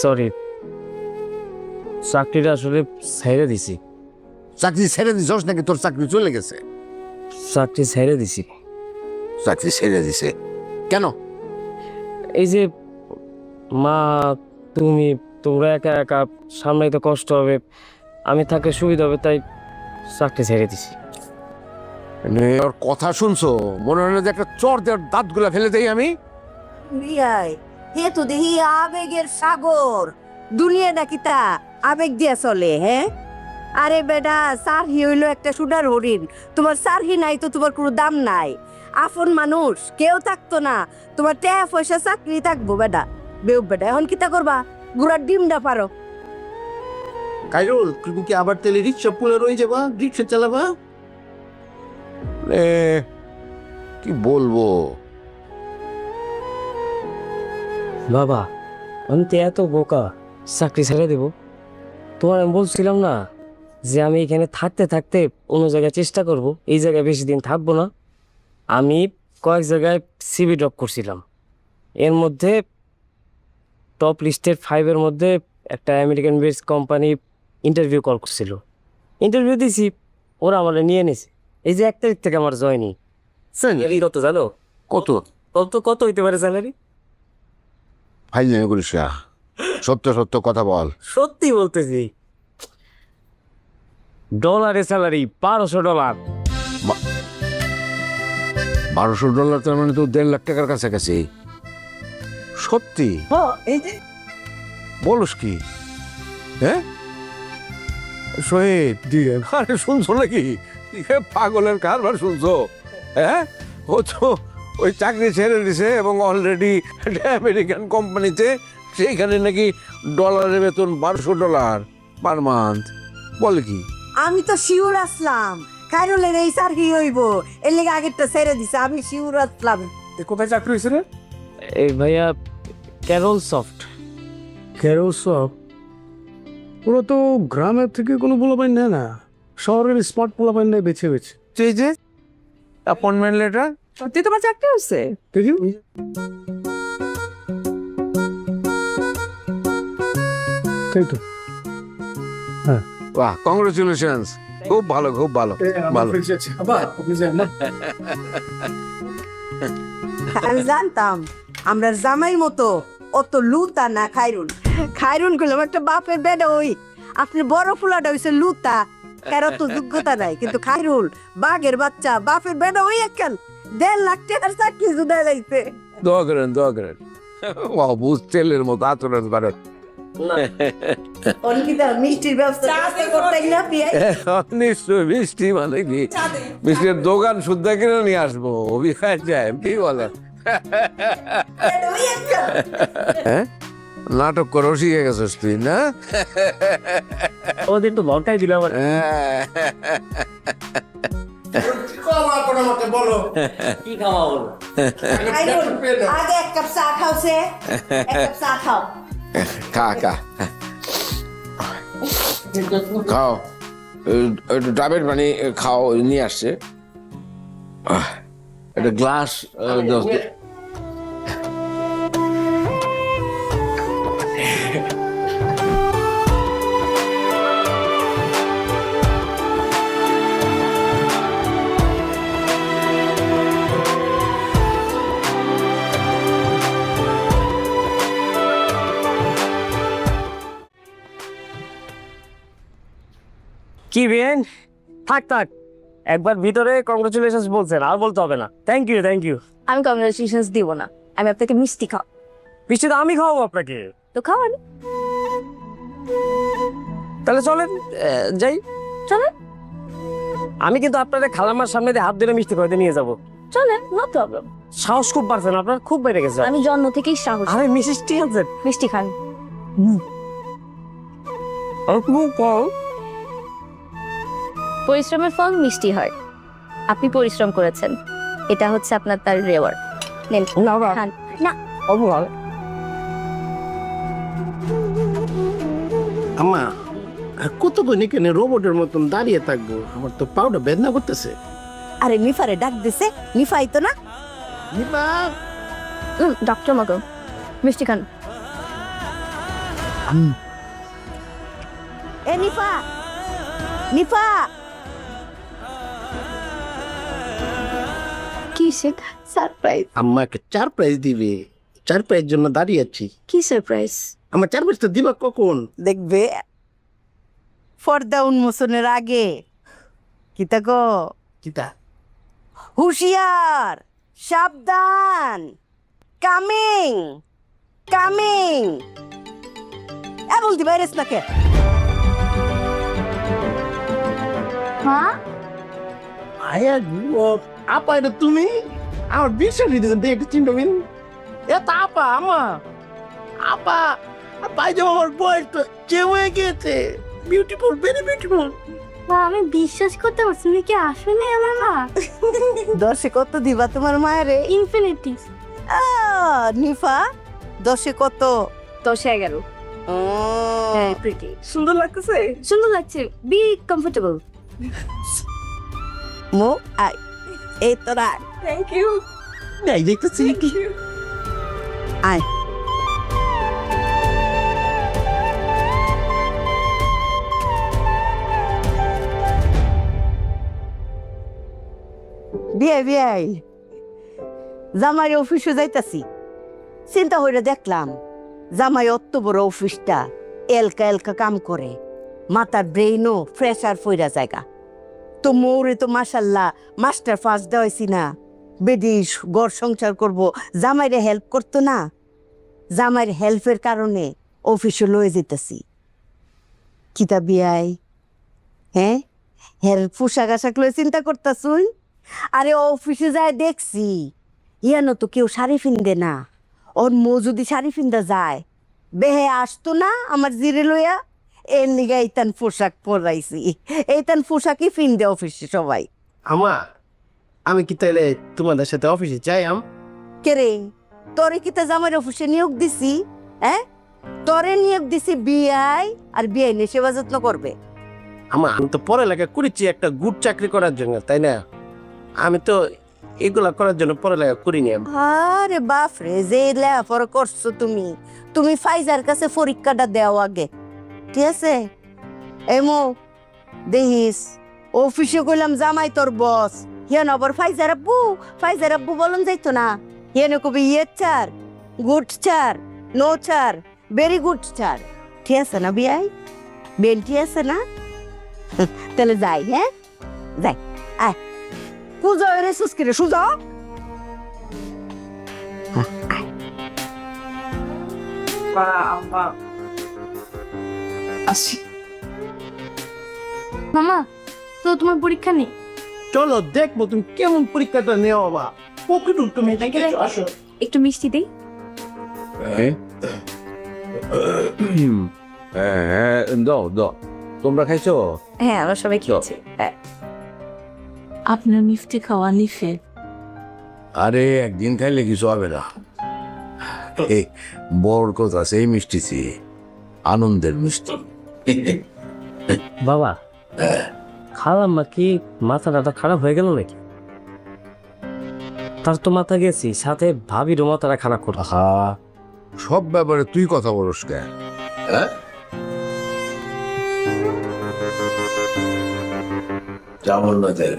Sorry চাকরিটা আসলে ছেড়ে দিছি। চাকরি ছেড়ে দিছস নাকি তোর চাকরি চলে গেছে? চাকরি ছেড়ে দিছি। চাকরি ছেড়ে দিছে। কেন? এই যে মা তুমি তোমরা একা একা সামলাইতে কষ্ট হবে আমি থাকলে সুবিধা হবে তাই চাকরি ছেড়ে দিছি। মানে ওর কথা শুনছো? মনে হয় না যে একটা চর দেওয়ার দাঁতগুলা ফেলে দেই আমি? হে তো দেখি আবেগের সাগর। দুনিয়া নাকি তা আবেগ দিয়া চলে হ্যাঁ আরে বেটা সারহি হইল একটা সুডার হরিণ। তোমার সারহি নাই তো তোমার কোনো দাম নাই। আপন মানুষ, কেউ থাকতো না। তোমার ট্যা পয়সা, চাকরি থাকব বেটা বেউ বেটা এখন কিতা করবা? গুড়ার ডিমটা পারো। কাইরুল, তুমি কি আবার তেলে রিক্সা পুলে রয়ে যাবা? রিক্সা চালাবা? কি বলব? বাবা আমি তো এত বোকা চাকরি ছেড়ে দেব। তোমার আমি বলছিলাম না যে আমি এখানে থাকতে থাকতে অন্য জায়গায় চেষ্টা করব এই জায়গায় বেশি দিন থাকব না। আমি কয়েক জায়গায় সিবি ড্রপ করছিলাম। এর মধ্যে টপ লিস্টের ফাইভের মধ্যে একটা American base company interview call করছিল। ইন্টারভিউ দিছি ওরা আমার নিয়ে নিছে। এই যে এক তারিখ থেকে আমার জয়নি স্যালারি কত জানো? কত? কত কত হইতে পারে স্যালারি ফাইল নেমে করিস না। সত্য সত্য কথা বল। সত্যি বলতেছি। ডলারে স্যালারি বারোশো ডলার। বারোশো ডলার তার মানে তো দেড় লাখ টাকার কাছাকাছি। সত্যি? এই যে বলস কি? হ্যাঁ? শহীদ আরে শুনছো নাকি? পাগলের কারবার শুনছো। হ্যাঁ? ও তো ওই চাকরি ছেড়ে দিছে এবং অলরেডি আমেরিকান কোম্পানিতে সেইখানে নাকি ডলারের বেতন বারোশো ডলার পার মান্থ বল কি? আমি তো শিওর আসলাম। কাইরুলের এই সারহি হইব? এর লেগে আগেরটা ছেড়ে দিছে আমি শিওর আসলাম। কোথায় চাকরি হয়েছে রে? এই ভাইয়া ক্যারল সফট কেরো সব ওরা তো গ্রামের থেকে কোনো পোলাপাইন নেয় না শহরের স্মার্ট পোলাপাইন নেয় বেছে বেছে। এই যে অ্যাপয়েন্টমেন্ট লেটার সত্যি তোমার চাকরি হচ্ছে? দেখি বাহ কংগ্রেচুলেশনস খুব ভালো খুব ভালো ভালো। আমি জানতাম। আমরা জামাই মতো অত লুতা না খাইরুন। খাইরুন করলাম একটা বাপের বেডা ওই। আপনি বড় ফুলাটা হইছে লুতা। কারও তো যোগ্যতা নাই কিন্তু খাইরুল বাঘের বাচ্চা বাপের বেডা ওই একখান। দেড় লাখ টাকার চাকরি জুদাই লাগছে দোয়া করেন দোয়া করেন তেলের মতো আচরণ মিষ্টি মানে কি? মিষ্টির দোকান শুদ্ধ কিনে নিয়ে আসব যায় কি বলে? হ্যাঁ? নাটক করে শিখে গেছিস তুই না? ওদের তো লঙ্কাই দিল হ্যাঁ। বলো। কি খাওয়া বলো আগে এক কাপ চা খাওছে এক কাপ চা খাও। খা খা। খাও। একটু ডাবের পানি খাও নিয়ে আসছে। একটা গ্লাস কি বেন থাক থাক। একবার ভিতরে কংগ্রেচুলেশন বলছেন আর বলতে হবে না। থ্যাংক ইউ থ্যাংক ইউ আমি কংগ্রেচুলেশনস দিব না। আমি আপনাকে মিষ্টি খাও মিষ্টি তো আমি খাওয়াবো আপনাকে। তো খাওয়ান। তাহলে চলেন যাই। চলেন। আমি কিন্তু আপনাদের খালামার সামনে দিয়ে হাত ধরে মিষ্টি খাওয়াতে নিয়ে যাব। চলেন নো প্রবলেম সাহস খুব পারছেন আপনার খুব বেড়ে গেছে। আমি জন্ম থেকেই সাহস। আরে মিষ্টি আছেন মিষ্টি খান। পরিশ্রমের ফল মিষ্টি হয়। আপনি পরিশ্রম করেছেন। এটা হচ্ছে আপনার তার রেওয়ার্ড নেন না অবহাল আম্মা আর কত বই কেন রোবটের মতন দাঁড়িয়ে থাকব? আমার তো পাউডা বেদনা করতেছে। আরে নিফারে ডাক দিছে। নিফাই তো না? নিপা ডক্টর মগো। মিষ্টি খান। এ নিফা! নিফা! কি সে সারপ্রাইজ আম্মা একটা চার প্রাইজ দিবে। চার প্রাইজ জন্য দাঁড়িয়ে আছি। কি সারপ্রাইজ আমার চার প্রাইজ তো দিবা কখন? দেখবে পর্দা উন্মোচনের আগে। কিতা গো? কিতা হুশিয়ার সাবধান কামিং কামিং এ বলতে বাইরেস না কে? মা? আয়া ও, আপা এটা তুমি? আমার বিশ্বাস দেখ একটু চিন্তা মিন এটা আপা আমা। আপা পাই যাব আমার বয়স তো চেয়ে হয়ে গিয়েছে। বিউটিফুল ভেরি বিউটিফুল মা আমি বিশ্বাস করতে পারছি না কি আসলে আমার মা? দশে কত দিবা তোমার মায়েরে? ইনফিনিটি নিফা দশে কত? দশ এগারো। হ্যাঁ প্রিটি সুন্দর লাগতেছে? সুন্দর লাগছে বি কমফোর্টেবল মো আই এই তোরা থ্যাংক ইউ এই দেখতেছি আয়। বিয়ে বিয়াই জামাই অফিসে যাইতাছি। চিন্তা হইরে দেখলাম জামাই অত বড় অফিসটা এলকা এলকা কাম করে। মাথার ব্রেইনও ফ্রেশার ফইরা জায়গা। তো মৌরে তো মাসাল্লাহ মাস্টার ফার্স্ট দেওয়াইছি না। বেদিস গড় সংসার করব, জামাইরে হেল্প করতো না। জামাইয়ের হেল্পের কারণে অফিসে লয়ে যেতেছি। কিতা বিয়াই? হ্যাঁ? হের পোশাক আশাক লয়ে চিন্তা করতাছুন আরে অফিসে যায় দেখছি, ইয়ানো তো কেউ শাড়ি ফিনদে না। ওর মো যদি শাড়ি ফিন্দা যায়, বেহে আসতো না আমার জিরে লইয়া? এর নিগা এইতান পোশাক পরাইছি। এইতান পোশাকই ফিনদে অফিসে সবাই। আমা আমি কি তাইলে তোমাদের সাথে অফিসে যাই আম? কেরে তোরে কি তা জামাইয়ের অফিসে নিয়োগ দিছি? হ্যাঁ? তোরে নিয়োগ দিছি বিআই আর বিআই নিয়ে সেবা যত্ন করবে। আমা আমি তো পড়ালেখা করেছি একটা গুড চাকরি করার জন্য তাই না? আমি তো এগুলা করার জন্য পড়ালেখা করিনি আমি। আরে বাপ রে যে লেখাপড়া করছ তুমি? তুমি ফাইজার কাছে পরীক্ষাটা দেওয়া আগে। ঠিক আছে? এমো দেহিস অফিসে কইলাম জামাই তোর বস। হিয়ান আবার ফাইজার আব্বু ফাইজার আব্বু বলন যাইতো না। হিয়ানে কবি ইয়ে চার গুড চার নো চার ভেরি গুড চার। ঠিক আছে না বিয়াই? বেন ঠিক আছে না? তাহলে যাই হ্যাঁ? যাই আয়। কুজো রে সুস্কিরে সুজা? মামা তো তোমার পরীক্ষা নেই? চলো দেখব তুমি কেমন পরীক্ষাটা নেওয়া বাবা। পকেটু তুমি আসো। একটু মিষ্টি দিই? হ্যাঁ। হ্যাঁ দাও দাও। তোমরা খাইছো? হ্যাঁ আমরা সবাই খেয়েছি। আপনার মিষ্টি খাওয়া নিষেধ আরে একদিন খাইলে কিছু হবে না। এই বড় কথা সেই মিষ্টিছি আনন্দের মিষ্টি। বাবা খালাম্মা কি মাথা টাথা খারাপ হয়ে গেল নাকি? তার তো মাথা গেছি, সাথে ভাবি ভাবিরও মাথাটা খারাপ করো সব ব্যাপারে তুই কথা বলস কেন? হ্যাঁ? যেমন না তাই।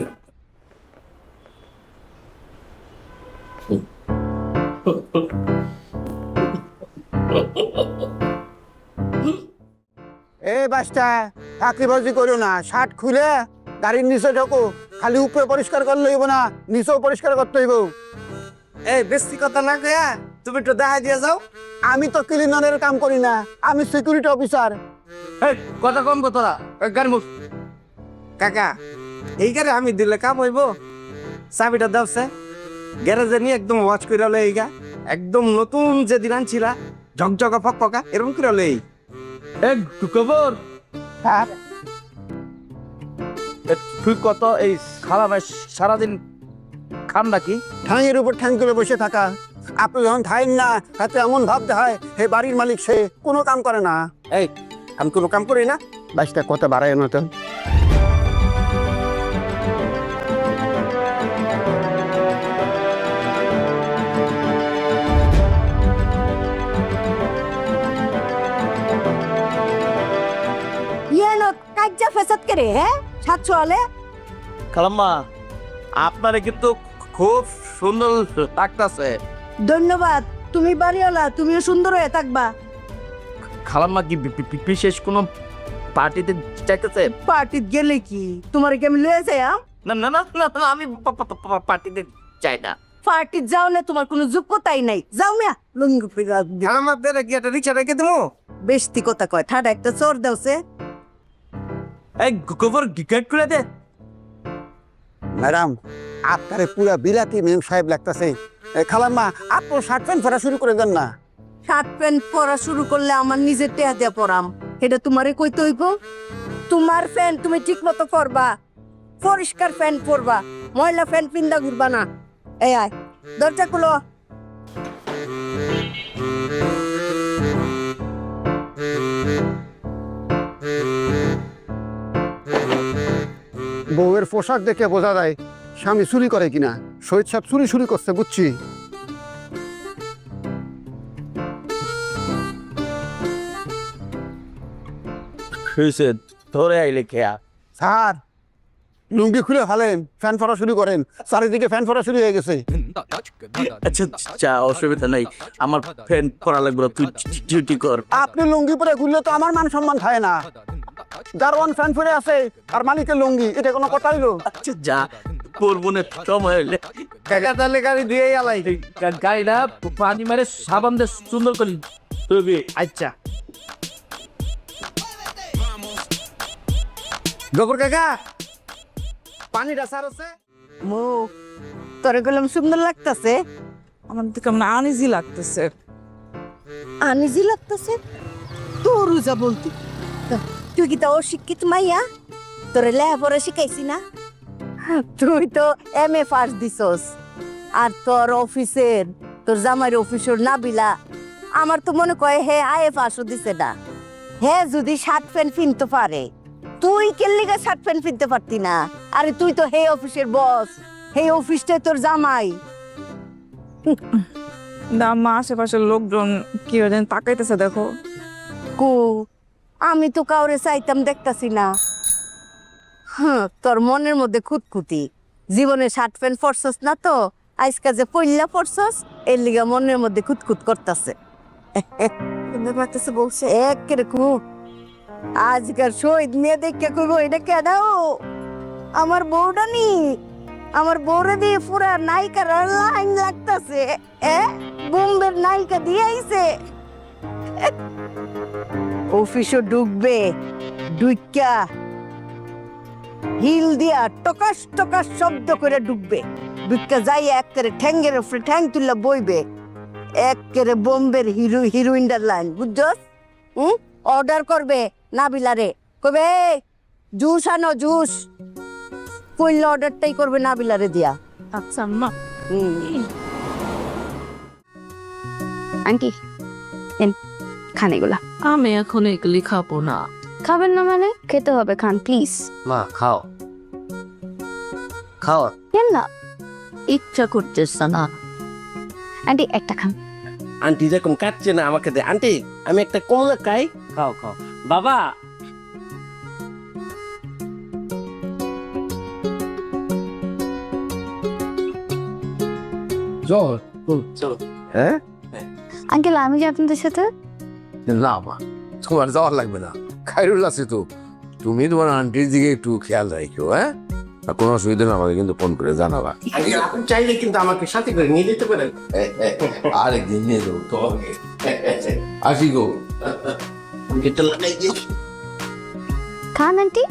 এ বাসটা চাকরিবাজি করো না। শার্ট খুলে গাড়ির নিচে ঢোকো। খালি উপরে পরিষ্কার করলে হইব না নিচেও পরিষ্কার করতে হইব। এই বেশি কথা না কয়া তুমি একটু দেখা দিয়ে যাও। আমি তো ক্লিনারের কাম করি না আমি সিকিউরিটি অফিসার এই, কথা কম কথা গাড়ি মুখ। কাকা এই গাড়ি আমি দিলে কাম হইব। চাবিটা সে গ্যারেজে নিয়ে একদম ওয়াচ করে লই এইগা একদম নতুন যে দিন আনছিলা ঝকঝকা ফকফকা এরকম করে লই এক খবর? হ্যাঁ। তুই কত এই খালা ভাই সারাদিন খান নাকি? ঠাঁইয়ের উপর ঠ্যাং তুলে বসে থাকা। আপনি যখন খাইন না তাতে এমন ভাবতে হয় হে বাড়ির মালিক সে কোনো কাম করে না। এই আমি কোনো কাম করি না। বাইশটা কত বাড়ায় না তো? কাজ্জা ফেসাদ করে হ্যাঁ সাতশো হলে খালাম্মা আপনারে কিন্তু খুব সুন্দর লাগতাছে। ধন্যবাদ তুমি বাড়িওয়ালা তুমিও সুন্দর হয়ে থাকবা। খালাম্মা কি বি- বি- বিশেষ কোনো পার্টিতে চাইতেছে পার্টিত গেলে কি? তোমার কি আমি লয়ে যাই আম? না না না না না, আমি পা- পা- পা- পার্টিতে চাই না। পার্টিত যাও না তোমার কোনো যোগ্যতাই নাই। যাও মিয়া লুঙ্গি ফিরা খালাম্মা আপনারা কি একটা রিক্সা রেখে দেবো বেশতি কথা কয় ঠাডা একটা চোর দেওছে। এই গোবর গেট করে দে। ম্যাডাম আপনারে পুরা বিলাতি মেম সাহেব লাগতাছে। খালাম্মা আপনি শার্ট প্যান্ট পরা শুরু করে দেন না। শার্ট প্যান্ট পরা শুরু করলে আমার নিজের টেহা দিয়া পরাম। এটা তোমারে কইতে হইব? তোমার প্যান্ট তুমি ঠিক মতো পরবা। পরিষ্কার প্যান্ট পরবা। ময়লা প্যান্ট পিন্দা ঘুরবা না। এই আয় দরজা খুলো। বউয়ের পোশাক দেখে বোঝা যায় স্বামী চুরি করে কিনা। শহীদ সাহেব চুরি চুরি করছে বুঝছি? হয়েছে ধরে আইলে খেয়া স্যার লুঙ্গি খুলে ফেলেন ফ্যান ফরা শুরু করেন। চারিদিকে ফ্যান ফরা শুরু হয়ে গেছে। আচ্ছা চা অসুবিধা নাই। আমার ফ্যান করা লাগবে তুই ডিউটি কর। আপনি লুঙ্গি পরে ঘুরলে তো আমার মান সম্মান থাকে না। দারোয়ান ফ্যান পরে আছে আর মালিকের লুঙ্গি এটা কোনো কথা হইল? আচ্ছা যা করব না সময় হলে কাকা তাহলে গাড়ি দিয়ে আলাই। গাড়িটা পানি মারে সাবান দিয়ে সুন্দর করি আচ্ছা। গোবর কাকা পানিটা সার আছে মো তোরে গেলাম সুন্দর লাগতাছে। আমার তো কেমন আনিজি লাগতেছে। আনিজি লাগতাছে? তোর যা বলতি। তুই কি তা অশিক্ষিত মাইয়া তোরে লেখাপড়া শিখাইছি না তুই তো এম এ ফার্স্ট দিছস আর তোর অফিসের তোর জামাইয়ের অফিসের নাবিলা আমার তো মনে কয় হে আয়ে ফাঁসও দিছে না হে যদি শার্ট প্যান্ট কিনতে পারে তুই কেল্লিগা শার্ট প্যান্ট কিনতে পারতি না আরে তুই তো হে অফিসের বস হে অফিসটা তোর জামাই না মা আশেপাশের লোকজন কি জানি তাকাইতেছে দেখো কু আমি তো কাউরে চাইতাম দেখতাছি না। হ্যাঁ তোর মনের মধ্যে খুঁতখুতি। জীবনে শার্ট প্যান্ট পরছস না তো? আজকা যে পইল্লা পরছস এর লিগা মনের মধ্যে খুঁতখুত করতাছে। পারতেছে বলছে। একেরে কু আজকাল শহীদ মেয়ে দেখে কইব এটা কেদাও আমার বউটা নি? আমার বউরে দিয়ে পুরা নায়িকার লাইন লাগতাছে। এ বোম্বের নায়িকা দিয়ে আইছে। অফিসও ডুববে ডুইকা হিল দিয়া টকাস টকাস শব্দ করে ডুববে ডুইকা যাই একেরে ঠ্যাঙ্গের উপরে ঠ্যাং তুললা বইবে। একেরে বোম্বের হিরো হিরোইনটার লাইন বুঝছস? হুম? অর্ডার করবে নাবিলারে। কবে জুস আনো জুস। পইলে অর্ডারটাই করবে নাবিলারে দিয়া। আচ্ছা মা হুম। আন্টি খান এগুলা। আমি এখন এগুলি খাব না। খাবেন না মানে? খেতে হবে খান প্লিজ মা খাও। খাও। কেন না? ইচ্ছা করতেছে না। আন্টি একটা খান। আন্টি যখন কাটছে না আমাকে দে। আন্টি আমি একটা কমলা খাই। খাও খাও। বাবা! চল হ্যাঁ? আঙ্কেল আমি যে আপনাদের সাথে না মা তোমার যাওয়ার লাগবে না। খাইরুল আছে তো। তুমি তোমার আন্টির দিকে একটু খেয়াল রাখো হ্যাঁ? আর কোনো অসুবিধা না আমাকে কিন্তু ফোন করে জানাবা। চাইলে কিন্তু আমাকে সাথে করে নিয়ে যেতে পারেন। আরেকদিন নিয়ে যাব তোমাকে আসি গো। খান আন্টি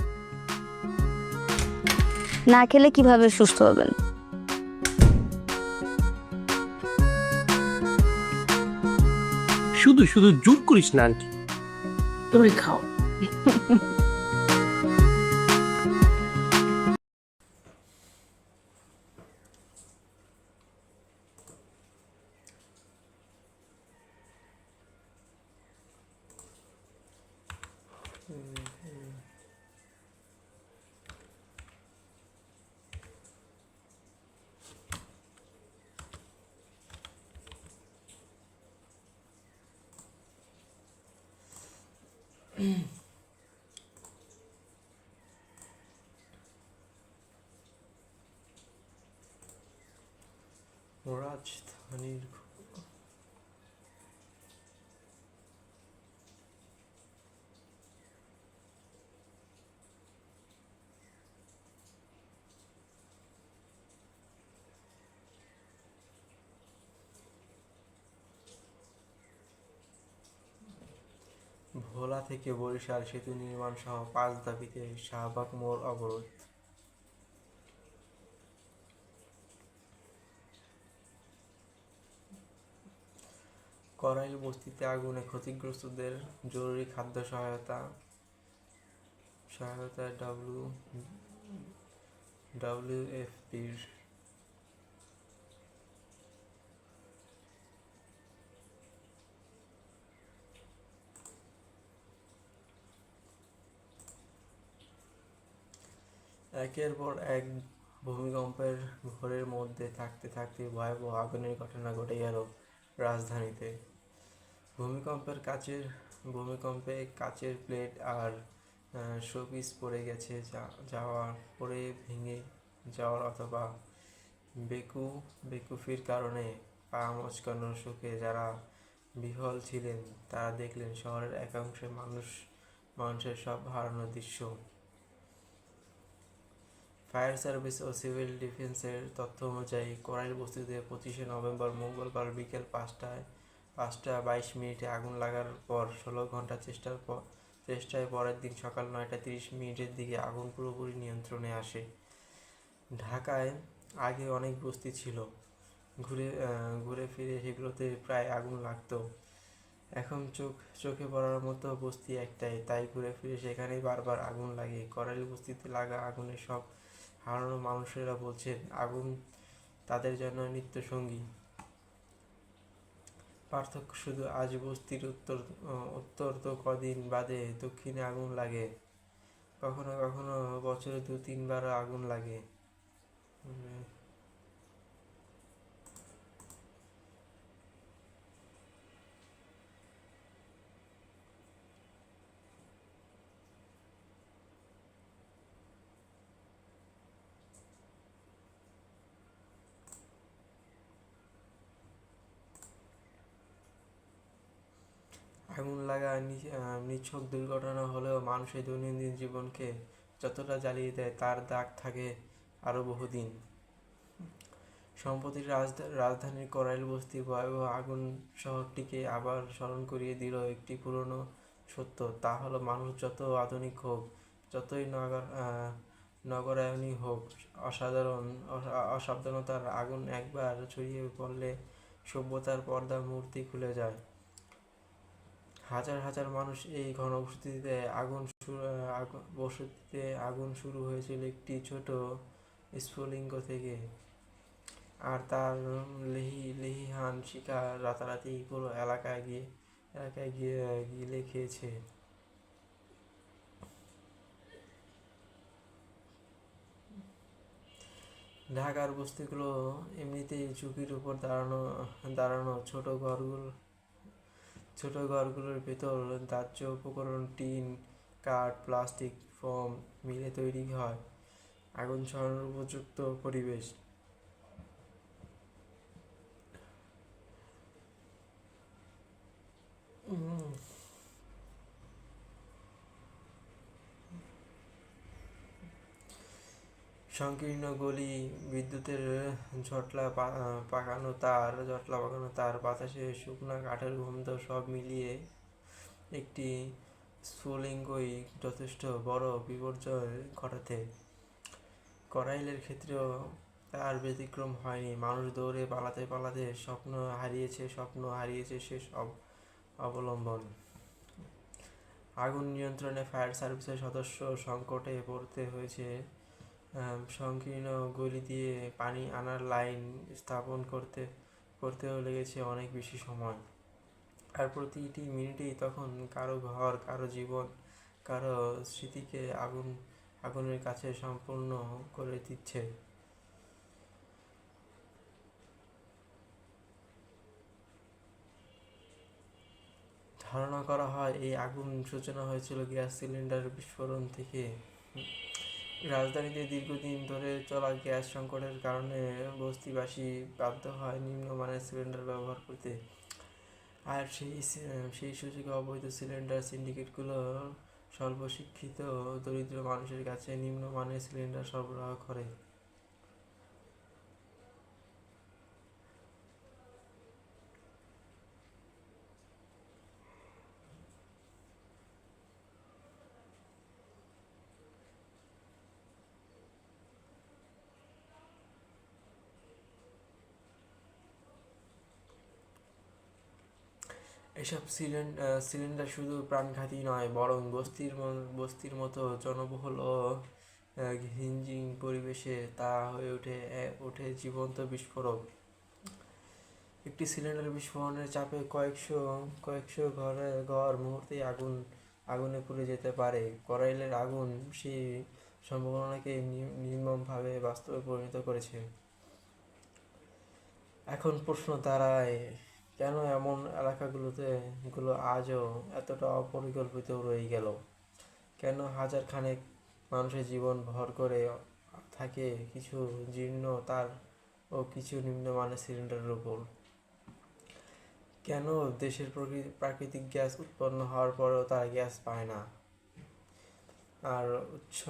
না খেলে কীভাবে সুস্থ হবেন? শুধু শুধু জোর করিস না আন্টি। তুমি খাও। Mm. ভোলা থেকে বরিশাল সেতু নির্মাণ সহ পাঁচ দাবিতে শাহবাগ মোড় অবরোধ। করাইল বস্তিতে আগুনে ক্ষতিগ্রস্তদের জরুরি খাদ্য সহায়তা সহায়তা ডাব্লিউ ডাব্লিউএফপির একের পর এক ভূমিকম্পের ঘোরের মধ্যে থাকতে থাকতে ভয়াবহ আগুনের ঘটনা ঘটে গেল রাজধানীতে। ভূমিকম্পের কাচের, ভূমিকম্পে কাচের প্লেট আর শোপিস পড়ে গেছে যা- যাওয়ার পরে ভেঙে যাওয়ার অথবা বেকু, বেকুফির কারণে পা মচকানোর শোকে যারা বিহল ছিলেন, তারা দেখলেন শহরের একাংশে মানুষ, মানুষের সব হারানোর দৃশ্য। ফায়ার সার্ভিস ও সিভিল ডিফেন্সের তথ্য অনুযায়ী কড়াইল বস্তিতে পঁচিশে নভেম্বর মঙ্গলবার বিকেল পাঁচটায়, পাঁচটা বাইশ মিনিটে আগুন লাগার পর ষোলো ঘণ্টা চেষ্টার পর, চেষ্টায় পরের দিন সকাল নয়টা তিরিশ মিনিটের দিকে আগুন পুরোপুরি নিয়ন্ত্রণে আসে। ঢাকায় আগে অনেক বস্তি ছিল, ঘুরে ঘুরে ফিরে সেগুলোতে প্রায় আগুন লাগতো। এখন চোখ, চোখে পড়ার মতো বস্তি একটাই, তাই ঘুরে ফিরে সেখানেই বারবার আগুন লাগে। করাইল বস্তিতে লাগা আগুনে সব হারানো মানুষেরা বলছেন, আগুন তাদের জন্য নিত্য সঙ্গী পার্থক্য শুধু আজ বস্তির উত্তর উত্তর তো কদিন বাদে দক্ষিণে আগুন লাগে। কখনো কখনো বছরে দু তিনবার আগুন লাগে। আগুন লাগা নিছক দুর্ঘটনা হলেও মানুষের দৈনন্দিন জীবনকে যতটা জ্বালিয়ে দেয় তার দাগ থাকে আরও বহুদিন। সম্প্রতি রাজধা- রাজধানীর করাইল বস্তি ভয়াবহ আগুন শহরটিকে আবার স্মরণ করিয়ে দিল একটি পুরনো সত্য। তা হলো মানুষ যত আধুনিক হোক, যতই নগর নগরায়নী হোক, অসাধারণ অসাবধানতার আগুন একবার ছড়িয়ে পড়লে সভ্যতার পর্দা মূর্তি খুলে যায়। হাজার হাজার মানুষ এই ঘনবসতিতে আগুন বসতিতে আগুন শুরু হয়েছিল একটি ছোট স্ফুলিঙ্গ থেকে। আর তার লেহি, লেহিহান শিকার রাতারাতি পুরো এলাকায় গিয়ে এলাকায় গিয়ে গিলে খেয়েছে। ঢাকার বস্তিগুলো এমনিতেই ঝুঁকির উপর দাঁড়ানো দাঁড়ানো ছোট ঘরগুলো ছোট ঘরগুলোর ভেতর দাহ্য উপকরণ টিন, কাঠ, প্লাস্টিক, ফোম মিলে তৈরি হয়। আগুন ছড়ানোর উপযুক্ত পরিবেশ সংকীর্ণ গলি, বিদ্যুতের ঝটলা পাকানো তার জটলা পাকানো তার, বাতাসে শুকনা কাঠের গন্ধ সব মিলিয়ে একটি স্ফুলিঙ্গই যথেষ্ট বড় বিপর্যয় ঘটাতে। করাইলের ক্ষেত্রেও তার ব্যতিক্রম হয়নি। মানুষ দৌড়ে পালাতে পালাতে স্বপ্ন হারিয়েছে স্বপ্ন হারিয়েছে শেষ অব- অবলম্বন। আগুন নিয়ন্ত্রণে ফায়ার সার্ভিসের সদস্য সংকটে পড়তে হয়েছে। সংকীর্ণ গলি দিয়ে পানি আনার লাইন স্থাপন করতে, করতেও লেগেছে অনেক বেশি সময়। আর প্রতিটি মিনিটেই তখন কারও ঘর, কারও জীবন, কারও স্মৃতিকে আগুন, আগুনের কাছে সম্পূর্ণ করে দিচ্ছে। ধারণা করা হয়, এই আগুন সূচনা হয়েছিল গ্যাস সিলিন্ডার বিস্ফোরণ থেকে। রাজধানীতে দীর্ঘদিন ধরে চলা গ্যাস সংকটের কারণে বস্তিবাসী বাধ্য হয় নিম্নমানের সিলিন্ডার ব্যবহার করতে। আর সেই সেই সুযোগে অবৈধ সিলিন্ডার সিন্ডিকেটগুলো সর্বশিক্ষিত শিক্ষিত দরিদ্র মানুষের কাছে নিম্নমানের সিলিন্ডার সরবরাহ করে। এসব সিলিন্ডার সিলিন্ডার শুধু প্রাণঘাতী নয় বরং বস্তির বস্তির মতো জনবহুল ও আহ, ঘিঞ্জিং পরিবেশে তা হয়ে ওঠে ওঠে জীবন্ত বিস্ফোরক। একটি সিলিন্ডার বিস্ফোরণের চাপে কয়েকশো কয়েকশো ঘরে ঘর মুহূর্তে আগুন আগুনে পুড়ে যেতে পারে। করাইলের আগুন সেই সম্ভাবনাকে নির্মমভাবে বাস্তবে পরিণত করেছে। এখন প্রশ্ন দাঁড়ায় কেন এমন এলাকাগুলোতে গুলো আজও এতটা অপরিকল্পিত রয়ে গেল? কেন হাজার খানেক মানুষের জীবন ভর করে থাকে কিছু জীর্ণ তার ও কিছু নিম্নমানের সিলিন্ডারের উপর? কেন দেশের প্রকৃ- প্রাকৃতিক গ্যাস উৎপন্ন হওয়ার পরেও তারা গ্যাস পায় না? আর উচ্চ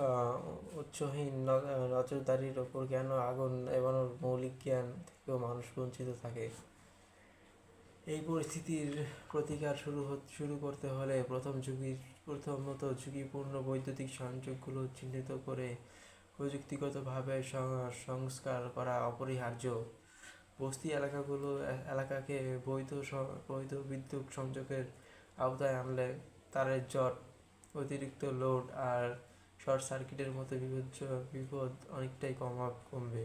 উচ্চহীন নজরদারির ওপর কেন আগুন এবং মৌলিক জ্ঞান থেকেও মানুষ বঞ্চিত থাকে? এই পরিস্থিতির প্রতিকার শুরু শুরু করতে হলে প্রথম ঝুঁকি, প্রথমত ঝুঁকিপূর্ণ বৈদ্যুতিক সংযোগগুলো চিহ্নিত করে প্রযুক্তিগতভাবে সংস্কার করা অপরিহার্য। বস্তি এলাকাগুলো এলাকাকে বৈধ বৈধ বিদ্যুৎ সংযোগের আওতায় আনলে তারের জট, অতিরিক্ত লোড আর শর্ট সার্কিটের মতো বিপদ বিপদ অনেকটাই কমা কমবে।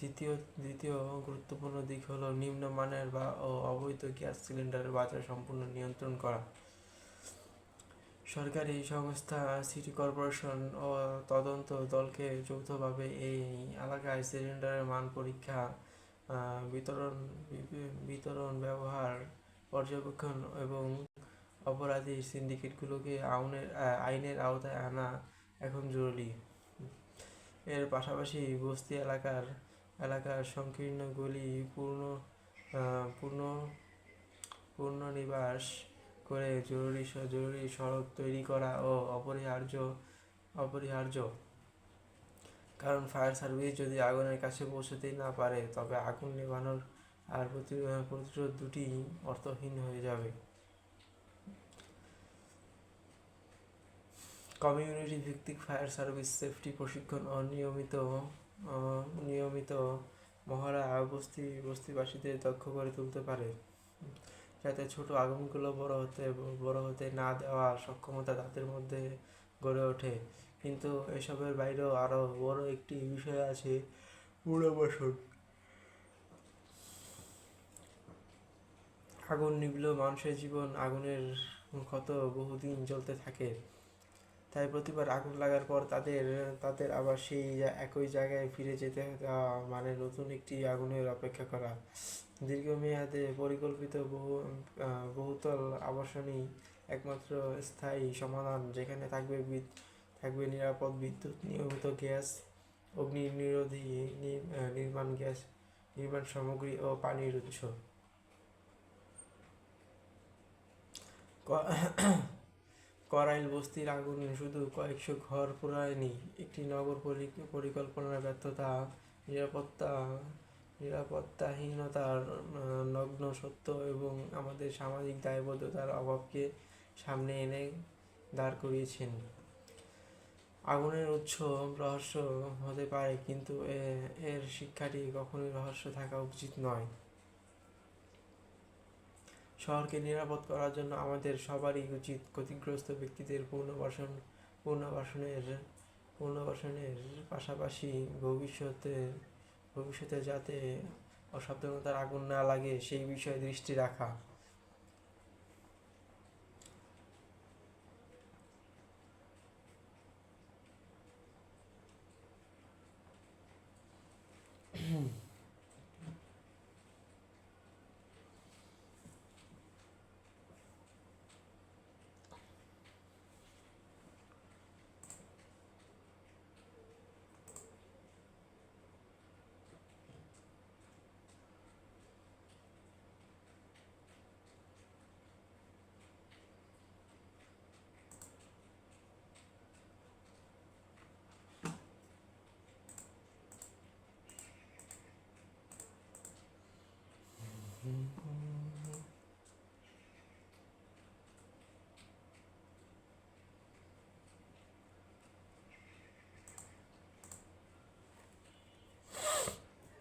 দ্বিতীয় দ্বিতীয় গুরুত্বপূর্ণ দিক হলো নিম্নমানের বা ও অবৈধ গ্যাস সিলিন্ডারের বাজার সম্পূর্ণ নিয়ন্ত্রণ করা। সরকারি সংস্থা, সিটি কর্পোরেশন ও তদন্ত দলকে যৌথভাবে এই এলাকায় সিলিন্ডারের মান পরীক্ষা বিতরণ বিতরণ ব্যবহার, পর্যবেক্ষণ এবং অপরাধী সিন্ডিকেটগুলোকে আউনের আইনের আওতায় আনা এখন জরুরি। এর পাশাপাশি বস্তি এলাকার এলাকার সংকীর্ণ গলি পূর্ণ পূর্ণ পুনর্নিবাস করে জরুরি জরুরি সড়ক তৈরি করা ও অপরিহার্য অপরিহার্য। কারণ ফায়ার সার্ভিস যদি আগুনের কাছে পৌঁছতেই না পারে, তবে আগুন নেভানোর আর প্রতি- প্রতিরোধ দুটি অর্থহীন হয়ে যাবে। কমিউনিটি ভিত্তিক ফায়ার সার্ভিস সেফটি প্রশিক্ষণ ও নিয়মিত মহড়া বস্তি, বস্তিবাসীদের দক্ষ করে তুলতে পারে। যাতে ছোট আগুনগুলো বড় হতে বড় হতে না দেওয়ার সক্ষমতা তাদের মধ্যে গড়ে ওঠে। কিন্তু এসবের বাইরেও আরও বড় একটি বিষয় আছে পুনর্বাসন আগুন নিভলেও মানুষের জীবন আগুনের ক্ষত বহুদিন জ্বলতে থাকে। তাই প্রতিবার আগুন লাগার পর তাদের তাদের আবার সেই একই জায়গায় ফিরে যেতে মানে নতুন একটি আগুনের অপেক্ষা করা। দীর্ঘমেয়াদে পরিকল্পিত বহু বহুতল আবাসনই একমাত্র স্থায়ী সমাধান, যেখানে থাকবে থাকবে নিরাপদ বিদ্যুৎ, নিয়মিত গ্যাস, অগ্নি নিরোধী নির্মাণ গ্যাস, নির্মাণ সামগ্রী ও পানির উৎস। করাইল বস্তির আগুন শুধু কয়েকশো ঘর পোড়ায়নি একটি নগর পরি- পরিকল্পনার ব্যর্থতা, নিরাপত্তা, নিরাপত্তাহীনতার নগ্ন সত্য এবং আমাদের সামাজিক দায়বদ্ধতার অভাবকে সামনে এনে দাঁড় করিয়েছেন। আগুনের উৎস রহস্য হতে পারে, কিন্তু এর শিক্ষাটি কখনোই রহস্য থাকা উচিত নয়। শহরকে নিরাপদ করার জন্য আমাদের সবারই উচিত ক্ষতিগ্রস্ত ব্যক্তিদের পুনর্বাসন, পুনর্বাসনের পুনর্বাসনের পাশাপাশি ভবিষ্যতে ভবিষ্যতে যাতে অসাবধানতার আগুন না লাগে, সেই বিষয়ে দৃষ্টি রাখা।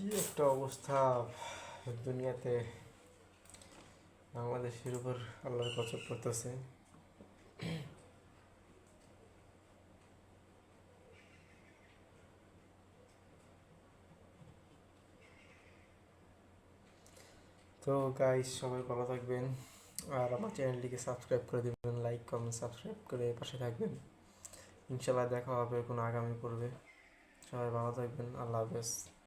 কি একটা অবস্থা দুনিয়াতে বাংলাদেশের উপর আল্লাহর গজব পড়তেছে তো গাইস সবাই ভালো থাকবেন। আর আমার চ্যানেলটিকে সাবস্ক্রাইব করে দেবেন লাইক কমেন্ট সাবস্ক্রাইব করে পাশে থাকবেন। ইনশাল্লাহ দেখা হবে কোনো আগামী পর্বে। সবাই ভালো থাকবেন, আল্লাহ হাফেজ।